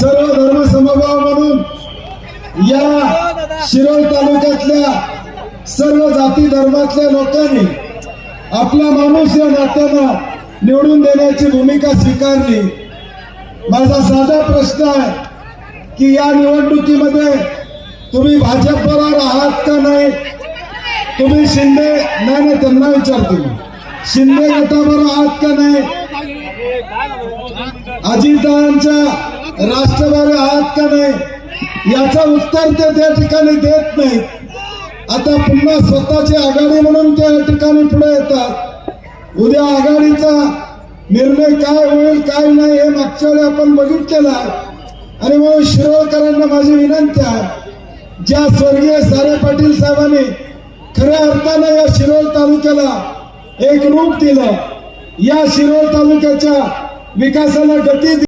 सर्व धर्म समभाव म्हणून या शिरोळ तालुक्यातल्या सर्व जाती धर्मातल्या लोकांनी आपला माणूस या नात्यानं निवडून देण्याची भूमिका स्वीकारली. माझा साधा प्रश्न आहे की या निवडणुकीमध्ये तुम्ही भाजप बरोबर आहात का नाही? तुम्ही शिंदे नाही नाही त्यांना विचारतो शिंदे गटाबरोबर आहात का नाही? अजितदारांच्या राष्ट्रवादी आहात का नाही? याचं उत्तर ते त्या ठिकाणी देत नाही आता पुन्हा स्वतःची आघाडी म्हणून त्या ठिकाणी पुढे येतात. उद्या आघाडीचा निर्णय काय होईल काय नाही हे मागच्या वेळी आपण बघितलेलं आहे. आणि म्हणून शिरोळकरांना माझी विनंती आहे ज्या स्वर्गीय सारे पाटील साहेबांनी खऱ्या अर्थानं या शिरोळ तालुक्याला एक रूप दिलं या शिरोळ तालुक्याच्या विकासाला गती